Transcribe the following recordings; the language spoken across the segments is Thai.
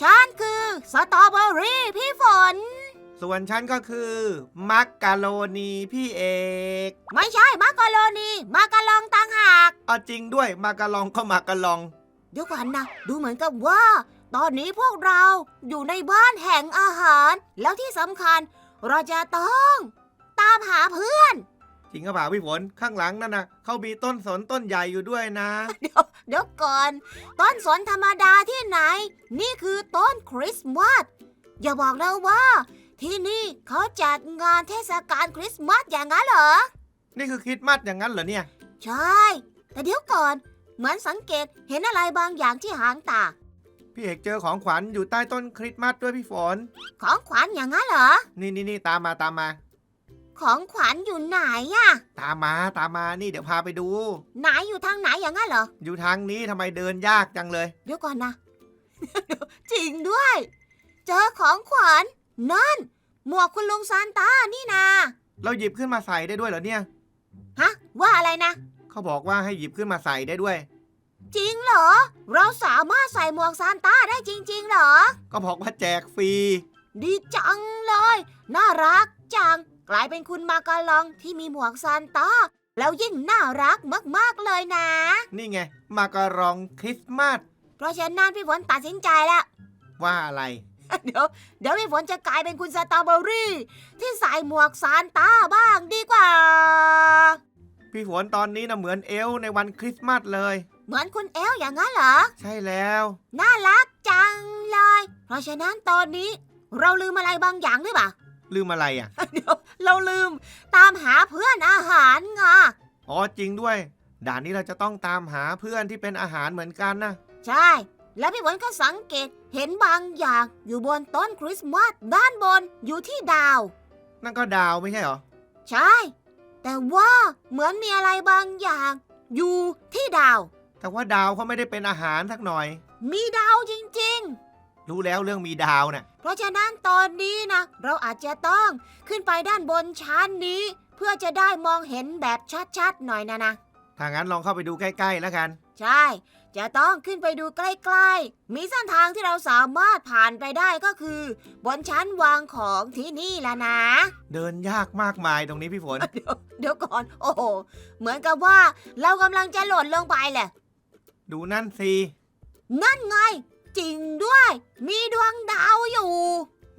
ฉันคือสตรอเบอรี่พี่ฝน ส่วนฉันก็คือ มักกะโรนีพี่เอก ไม่ใช่มักกะโรนีมักกะลองต่างหากเอาจริงด้วยมากะลองก็มากะลอง เดี๋ยวก่อนนะดูเหมือนกับว่า ตอนนี้พวกเราอยู่ในบ้านแห่งอาหาร แล้วที่สำคัญ เราจะต้อง ตามหาเพื่อน จริงก็เปล่าพี่ฝนข้างหลังนั่นนะเขามีต้นสนต้นใหญ่อยู่ด้วยนะ เดี๋ยว เดี๋ยวก่อน ต้นสนธรรมดาที่ไหน นี่คือต้นคริสต์มาสอย่าบอกนะว่า ที่นี่เขาจัดงานเทศกาลคริสต์มาสอย่างนั้นเหรอ นี่คือคริดมัดอย่างนั้นเหรอเนี่ย ใช่ แต่เดี๋ยวก่อน เหมือนสังเกตเห็นอะไรบางอย่างที่หางตา พี่เอกเจอของขวัญอยู่ใต้ต้นคริสต์มาสด้วยพี่ฝน ของขวัญอย่างนั้นเหรอ นี่นี่นี่ตามมาตามมา ของขวัญอยู่ไหนอะตามมาตามมานี่เดี๋ยวพาไปดู ไหนอยู่ทางไหนอย่างนั้นเหรอ อยู่ทางนี้ทำไมเดินยากจังเลย เดี๋ยวก่อนนะ จริงด้วย เจอของขวัญนั่น หมวกคุณลุงซานต้านี่นา เราหยิบขึ้นมาใส่ได้ด้วยเหรอเนี่ย ฮะ ว่าอะไรนะ เขาบอกว่าให้หยิบขึ้นมาใส่ได้ด้วย จริงเหรอ เราสามารถใส่หมวกซานต้าได้จริง ๆ เหรอ ก็บอกว่าแจกฟรี ดีจังเลย น่ารักจัง กลายเป็นคุณมากาลองที่มีหมวกซานต้าแล้วยิ่งน่ารักมากๆเลยนะ นี่ไง มากระรองคริสต์มาสเพราะฉะนั้นพี่ฝนตัดสินใจแล้ว ว่าอะไร เดี๋ยวเดี๋ยวพี่ฝนจะกลายเป็นคุณสตรอเบอรี่ ที่ใส่หมวกซานต้าบ้างดีกว่า พี่ฝนตอนนี้นะเหมือนเอลฟ์ในวันคริสต์มาสเลย เหมือนคุณเอลอย่างนั้นเหรอ ใช่แล้ว น่ารักจังเลย เพราะฉะนั้นตอนนี้ เราลืมอะไรบางอย่างหรือเปล่า ลืมอะไรอะ เดี๋ยวเราลืมตามหาเพื่อนอาหารไงอ๋อจริงด้วย ด่านนี้เราจะต้องตามหาเพื่อนที่เป็นอาหารเหมือนกันนะ ใช่ แล้วพี่ฝนก็สังเกตเห็นบางอย่างอยู่บนต้นคริสต์มาสด้านบนอยู่ที่ดาว นั่นก็ดาวไม่ใช่เหรอ ใช่ แต่ว่าเหมือนมีอะไรบางอย่าง อยู่ที่ดาว แต่ว่าดาวเขาไม่ได้เป็นอาหารสักหน่อย มีดาวจริงๆ รู้แล้วเรื่องมีดาวน่ะเพราะฉะนั้นตอนนี้นะ เราอาจจะต้องขึ้นไปด้านบนชั้นนี้ เพื่อจะได้มองเห็นแบบชัดๆหน่อยนะนะถ้างั้นลองเข้าไปดูใกล้ๆแล้วกัน ใช่ จะต้องขึ้นไปดูใกล้ๆ มีเส้นทางที่เราสามารถผ่านไปได้ก็คือ บนชั้นวางของที่นี่ละนะ เดินยากมากมายตรงนี้พี่ฝน เดี๋ยวเดี๋ยวก่อน โอ้โห เหมือนกับว่าเรากำลังจะหล่นลงไปแหละ ดูนั่นสิ นั่นไง จริงด้วย มีดวงดาวอยู่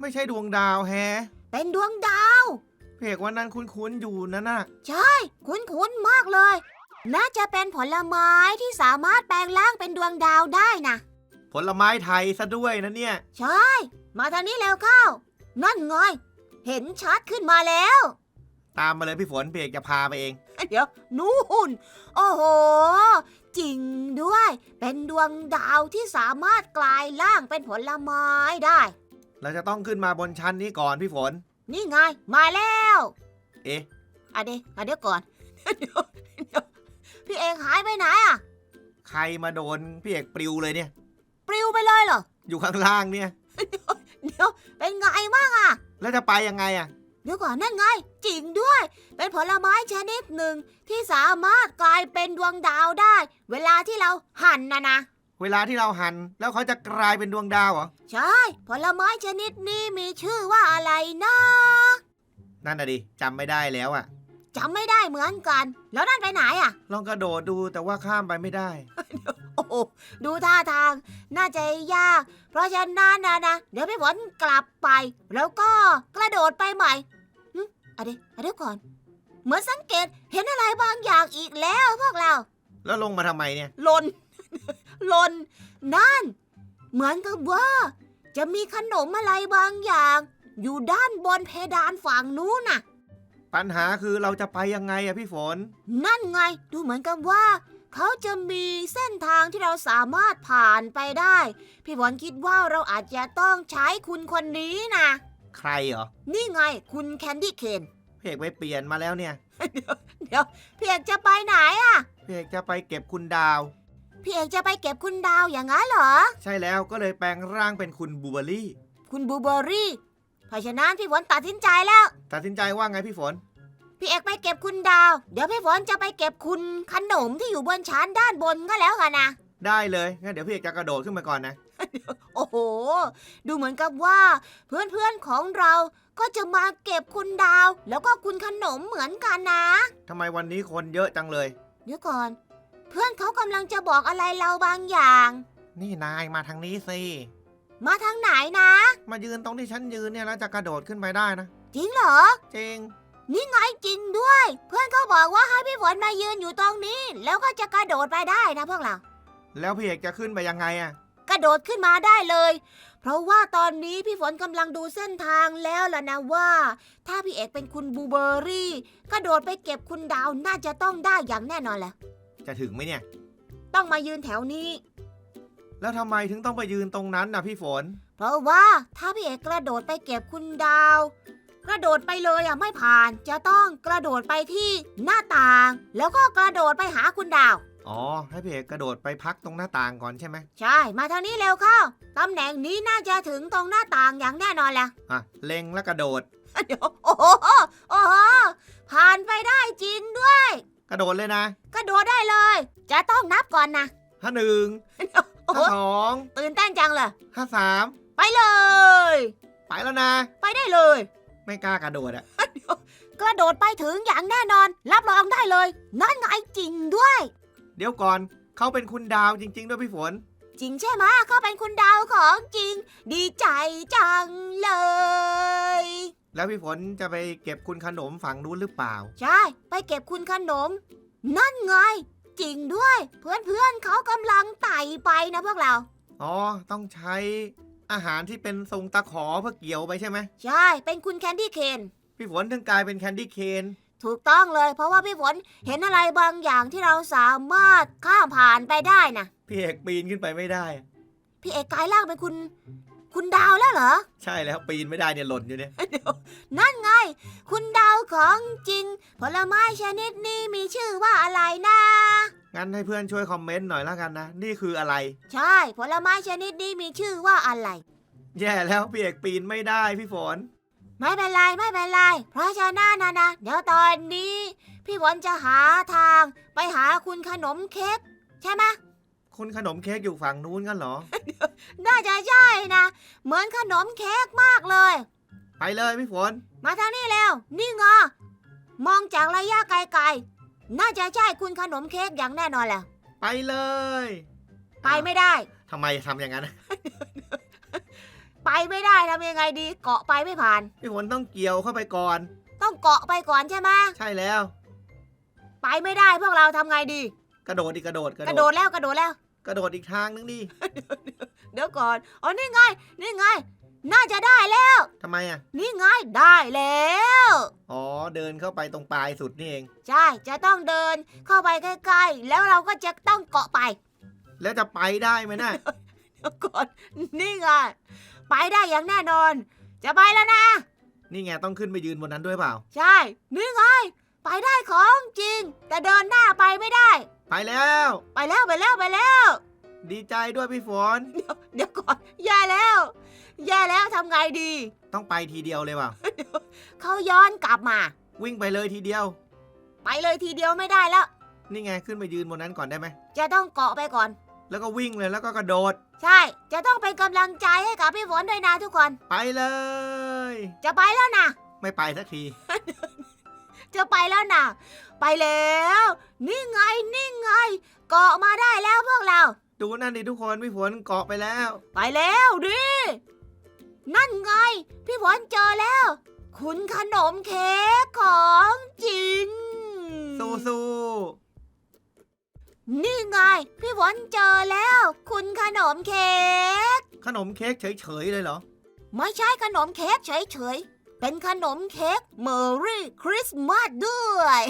ไม่ใช่ดวงดาวแฮะเป็นดวงดาว เพกว่านั้นคุ้นๆอยู่นะน่ะ ใช่ คุ้นๆมากเลย น่าจะเป็นผลไม้ที่สามารถแปลงร่างเป็นดวงดาวได้นะผลไม้ไทยซะด้วยนะเนี่ย ใช่ มาทางนี้แล้วเข้า นั่นไง เห็นชัดขึ้นมาแล้ว ตามมาเลยพี่ฝนเพกจะพาไปเอง เดี๋ยวนู่น โอ้โห จริงด้วย เป็นดวงดาวที่สามารถกลายร่างเป็นผลไม้ได้ เราจะต้องขึ้นมาบนชั้นนี้ก่อนพี่ฝน นี่ไง มาแล้ว เอ๊ะอะเดี๋ยวอะเดี๋ยวก่อนเดี๋ยวเดี๋ยวพี่เอกหายไปไหนอะใครมาโดนพี่เอกปลิวเลยเนี่ย ปลิวไปเลยเหรอ อยู่ข้างล่างเนี่ย เดี๋ยว เป็นไงบ้างอะแล้วจะไปยังไงอะ เดี๋ยวก่อนนั่นไง จริงด้วย เป็นผลไม้ชนิดหนึ่งที่สามารถกลายเป็นดวงดาวได้ เวลาที่เราหั่นนะนะ เวลาที่เราหัน แล้วเขาจะกลายเป็นดวงดาวเหรอ ใช่ ผลไม้ชนิดนี้มีชื่อว่าอะไรนะนั่นน่ะดิจำไม่ได้แล้วอะจำไม่ได้เหมือนกัน แล้วนั่นไปไหนอะลองกระโดดดูแต่ว่าข้ามไปไม่ได้ โอ้โหดูท่าทาง น่าจะยาก เพราะฉะนั้นนะนะ เดี๋ยวพี่ฝนกลับไป แล้วก็กระโดดไปใหม่หึ อะเดี๋ยวอะเดี๋ยวก่อน เหมือนสังเกตเห็นอะไรบางอย่างอีกแล้วพวกเรา แล้วลงมาทำไมเนี่ย หลนหลนนั่น เหมือนกับว่า จะมีขนมอะไรบางอย่าง อยู่ด้านบนเพดานฝั่งนู้นน่ะ ปัญหาคือเราจะไปยังไงอะพี่ฝน นั่นไง ดูเหมือนกับว่า เขาจะมีเส้นทางที่เราสามารถผ่านไปได้ พี่บอลคิดว่าเราอาจจะต้องใช้คุณคนนี้นะ ใครเหรอนี่ไงคุณแคนดี้เคนพี่เอกไปเปลี่ยนมาแล้วเนี่ยเดี๋ยวพี่เอกจะไปไหนอะพี่เอกจะไปเก็บคุณดาว พี่เอกจะไปเก็บคุณดาวอย่างนั้นเหรอ ใช่แล้วก็เลยแปลงร่างเป็นคุณบูเบอรี่ คุณบลูเบอร์รี่เพราะฉะนั้นพี่ฝนตัดสินใจแล้ว ตัดสินใจว่าไงพี่ฝน พี่เอกไปเก็บคุณดาว เดี๋ยวพี่ฝนจะไปเก็บคุณขนมที่อยู่บนชั้นด้านบนก็แล้วกันนะได้เลยงั้นเดี๋ยวพี่เอกจะกระโดดขึ้นมาก่อนนะ โอ้โห ดูเหมือนกับว่า เพื่อนๆของเราก็จะมาเก็บคุณดาว แล้วก็คุณขนมเหมือนกันนะทำไมวันนี้คนเยอะจังเลย เดี๋ยวก่อน เพื่อนเขากำลังจะบอกอะไรเราบางอย่าง นี่นายมาทางนี้สิ มาทางไหนนะ มายืนตรงที่ฉันยืนเนี่ยแล้วจะกระโดดขึ้นไปได้นะ จริงเหรอ จริง นี่ไงจริงด้วย เพื่อนเขาบอกว่าให้พี่ฝนมายืนอยู่ตรงนี้ แล้วก็จะกระโดดไปได้นะพวกเรา แล้วพี่เอกจะขึ้นไปยังไงอะก ระโดดขึ้นมาได้เลย เพราะว่าตอนนี้พี่ฝนกำลังดูเส้นทางแล้วล่ะนะว่า ถ้าพี่เอกเป็นคุณบลูเบอร์รี่ กระโดดไปเก็บคุณดาวน่าจะต้องได้อย่างแน่นอนแหละ จะถึงไหมเนี่ย ต้องมายืนแถวนี้ แล้วทำไมถึงต้องไปยืนตรงนั้นนะพี่ฝน เพราะว่าถ้าพี่เอกกระโดดไปเก็บคุณดาว กระโดดไปเลยอะไม่ผ่าน จะต้องกระโดดไปที่หน้าต่าง แล้วก็กระโดดไปหาคุณดาว อ๋อ ให้พี่เอกกระโดดไปพักตรงหน้าต่างก่อนใช่ไหมใช่ มาทางนี้เร็วเข้า ตำแหน่งนี้น่าจะถึงตรงหน้าต่างอย่างแน่นอนแหละ อะเล็งแล้วกระโดด เดี๋ยวโอ้โหโอ้โหผ่านไปได้จริงด้วย กระโดดเลยนะกระโดดได้เลย จะต้องนับก่อนนะ ห้าหนึ่งโอ้โห ห้าสองตื่นเต้นจังเลย ห้าสามไปเลย ไปแล้วนะ ไปได้เลย ไม่กล้ากระโดดอะกระโดดไปถึงอย่างแน่นอน รับรองได้เลย นั่นไงจริงด้วย เดี๋ยวก่อนเขาเป็นคุณดาวจริง ๆ ด้วยพี่ฝน จริงใช่ไหมเขาเป็นคุณดาวของจริง ดีใจจังเลย แล้วพี่ฝนจะไปเก็บคุณขนมฝั่งนู้นหรือเปล่า ใช่ ไปเก็บคุณขนม นั่นไง จริงด้วย เพื่อนๆเขากำลังไต่ไปนะพวกเรา อ๋อ ต้องใช้อาหารที่เป็นทรงตะขอเพื่อเกี่ยวไปใช่ไหม ใช่ เป็นคุณแคนดี้เคน พี่ฝนถึงกลายเป็นแคนดี้เคน ถูกต้องเลย เพราะว่าพี่ฝนเห็นอะไรบางอย่างที่เราสามารถข้ามผ่านไปได้นะพี่เอกปีนขึ้นไปไม่ได้พี่เอกกลายร่างเป็นคุณ คุณดาวแล้วเหรอ ใช่แล้วปีนไม่ได้เนี่ยหล่นอยู่เนี่ย นั่นไง คุณดาวของจริง ผลไม้ชนิดนี้มีชื่อว่าอะไรนะ งั้นให้เพื่อนช่วยคอมเมนต์หน่อยแล้วกันนะ นี่คืออะไร ใช่ ผลไม้ชนิดนี้มีชื่อว่าอะไร แย่แล้วพี่เอกปีนไม่ได้พี่ฝน ไม่เป็นไรไม่เป็นไร เพราะฉะนั้นนะนะเดี๋ยวตอนนี้ พี่ฝนจะหาทางไปหาคุณขนมเค้กใช่ไหมคุณขนมเค้กอยู่ฝั่งนู้นกันเหรอ น่าจะใช่นะ เหมือนขนมเค้กมากเลย ไปเลยพี่ฝน มาทางนี้แล้ว นี่ไงมองจากระยะไกลๆ น่าจะใช่คุณขนมเค้กอย่างแน่นอนแหละ ไปเลย ไปไม่ได้ทำไมทำอย่างนั้น ไปไม่ได้ทำยังไงดีเกาะไปไม่ผ่าน พี่ฝนต้องเกี่ยวเข้าไปก่อน ต้องเกาะไปก่อนใช่ไหมใช่แล้ว ไปไม่ได้พวกเราทำไงดี กระโดดดิกระโดดกระโดดแล้วกระโดดแล้ว กระโดดอีกทางนึงดิเดี๋ยวก่อนอ๋อนี่ไงนี่ไง น่าจะได้แล้ว ทำไมอะ นี่ไงได้แล้ว อ๋อเดินเข้าไปตรงปลายสุดนี่เอง ใช่จะต้องเดินเข้าไปใกล้ๆ แล้วเราก็จะต้องเกาะไป แล้วจะไปได้ไหมนะเดี๋ยวก่อนนี่ไง ไปได้อย่างแน่นอน จะไปแล้วนะ นี่ไงต้องขึ้นไปยืนบนนั้นด้วยเปล่า ใช่ นี่ไง ไปได้ของจริง แต่เดินหน้าไปไม่ได้ ไปแล้ว ไปแล้วไปแล้วไปแล้ว ดีใจด้วยพี่ฝนเดี๋ยวก่อนแย่แล้ว แย่แล้วทำไงดี ต้องไปทีเดียวเลยเปล่า เขาย้อนกลับมา วิ่งไปเลยทีเดียว ไปเลยทีเดียวไม่ได้แล้ว นี่ไงขึ้นไปยืนบนนั้นก่อนได้ไหมจะต้องเกาะไปก่อน แล้วก็วิ่งเลยแล้วก็กระโดด ใช่ จะต้องเป็นกำลังใจให้กับพี่ฝนด้วยนะทุกคน ไปเลย จะไปแล้วนะ ไม่ไปสักที จะไปแล้วนะ ไปแล้ว นี่ไง นี่ไง เกาะมาได้แล้วพวกเรา ดูนั่นดิทุกคนพี่ฝนเกาะไปแล้ว ไปแล้วดิ นั่นไง พี่ฝนเจอแล้ว คุณขนมเค้กของจริงสู้สู้ นี่ไง พี่ฝนเจอแล้ว คุณขนมเค้ก ขนมเค้กเฉยๆเลยเหรอ ไม่ใช่ขนมเค้กเฉยๆ เป็นขนมเค้กเมอรี่คริสต์มาสด้วย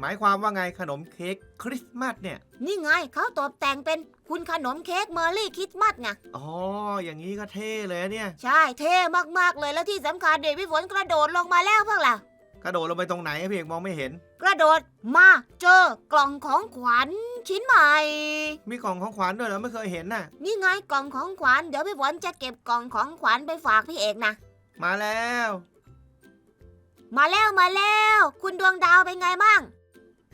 หมายความว่าไงขนมเค้กคริสต์มาสเนี่ย นี่ไงเขาตกแต่งเป็นคุณขนมเค้กเมอรี่คริสต์มาสไง อ๋อ อย่างนี้ก็เท่เลยนะเนี่ย ใช่เท่มากๆเลยแล้วที่สำคัญเด็กพี่ฝนกระโดดลงมาแล้วพวกเรา กระโดดลงไปตรงไหนอะพี่เอกมองไม่เห็น กระโดดมาเจอกล่องของขวัญชิ้นใหม่ มีกล่องของขวัญด้วยเหรอไม่เคยเห็นน่ะ นี่ไงกล่องของขวัญเดี๋ยวพี่ฝนจะเก็บกล่องของขวัญไปฝากพี่เอกนะ มาแล้ว มาแล้วมาแล้ว คุณดวงดาวเป็นไงมั่ง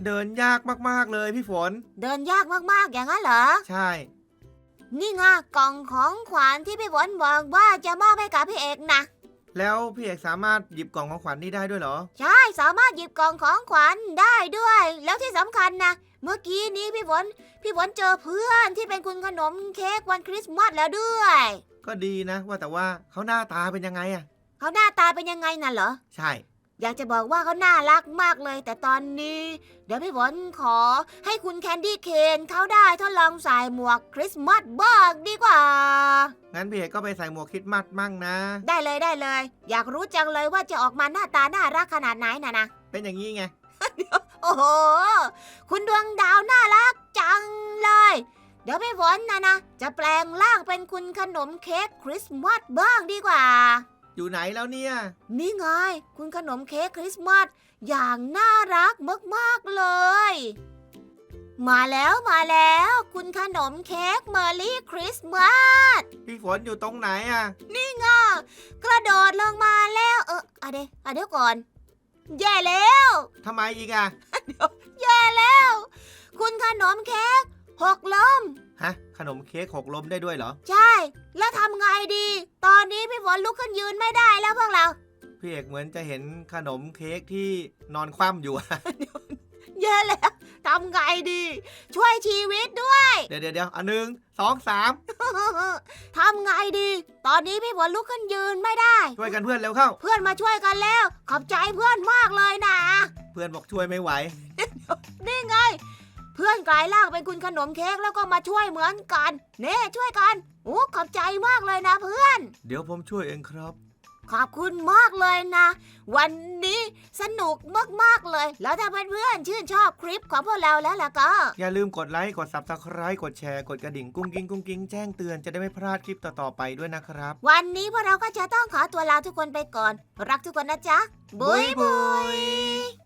เดินยากมากๆเลยพี่ฝน เดินยากมากๆอย่างนั้นเหรอ ใช่ นี่ไงกล่องของขวัญที่พี่ฝนบอกว่าจะมอบให้กับพี่เอกนะ แล้วพี่เอกสามารถหยิบกล่องของขวัญนี้ได้ด้วยเหรอ ใช่สามารถหยิบกล่องของขวัญได้ด้วย แล้วที่สำคัญนะ เมื่อกี้นี้พี่ฝนพี่ฝนเจอเพื่อนที่เป็นคุณขนมเค้กวันคริสต์มาสแล้วด้วย ก็ดีนะ ว่าแต่ว่าเขาหน้าตาเป็นยังไงอะเขาหน้าตาเป็นยังไงน่ะเหรอ ใช่ อยากจะบอกว่าเขาน่ารักมากเลย แต่ตอนนี้ เดี๋ยวพี่ฝนขอให้คุณแคนดี้เคนเขาได้ทดลองใส่หมวกคริสต์มาสบ้างดีกว่า งั้นพี่เอกก็ไปใส่หมวกคริดมัดมั่งนะ ได้เลยได้เลย อยากรู้จังเลยว่าจะออกมาหน้าตาน่ารักขนาดไหนนะนะ เป็นอย่างนี้ไง โอ้โห คุณดวงดาวน่ารักจังเลย เดี๋ยวพี่ฝนนะนะ จะแปลงร่างเป็นคุณขนมเค้กคริสต์มาสบ้างดีกว่า อยู่ไหนแล้วเนี่ย นี่ไง คุณขนมเค้กคริสต์มาสอย่างน่ารักมากๆเลย มาแล้วมาแล้ว คุณขนมเค้กเมอร์รี่คริสต์มาสพี่ฝนอยู่ตรงไหนอะนี่ไงกระโดดลงมาแล้ว เอออะเดี๋ยวอะเดี๋ยวก่อน แย่แล้ว ทำไมอีกอะแย่แล้ว คุณขนมเค้กหกล้ม ฮะ ขนมเค้กหกล้มได้ด้วยเหรอ ใช่ แล้วทำไงดี ตอนนี้พี่ฝนลุกขึ้นยืนไม่ได้แล้วพวกเรา พี่เอกเหมือนจะเห็นขนมเค้กที่นอนคว่ำอยู่อะแย่แล้วทำไงดี ช่วยชีวิตด้วย เดี๋ยวเดี๋ยวเดี๋ยวอันหนึ่งสองสามทำไงดี ตอนนี้พี่ฝนลุกขึ้นยืนไม่ได้ ช่วยกันเพื่อนเร็วเข้า เพื่อนมาช่วยกันแล้ว ขอบใจเพื่อนมากเลยนะ เพื่อนบอกช่วยไม่ไหว นี่ไง เพื่อนกลายร่างเป็นคุณขนมเค้กแล้วก็มาช่วยเหมือนกัน เน่ช่วยกันโอ้ขอบใจมากเลยนะเพื่อน เดี๋ยวผมช่วยเองครับ ขอบคุณมากเลยนะ วันนี้สนุกมากๆเลย แล้วถ้าเพื่อนๆชื่นชอบคลิปของพวกเราแล้วล่ะก็ อย่าลืมกดไลค์กด subscribe กดแชร์กดกระดิ่งกุ้งกิ้งกุ้งกิ้งแจ้งเตือนจะได้ไม่พลาดคลิปต่อๆไปด้วยนะครับ วันนี้พวกเราก็จะต้องขอตัวลาทุกคนไปก่อน รักทุกคนนะจ๊ะบุยบุย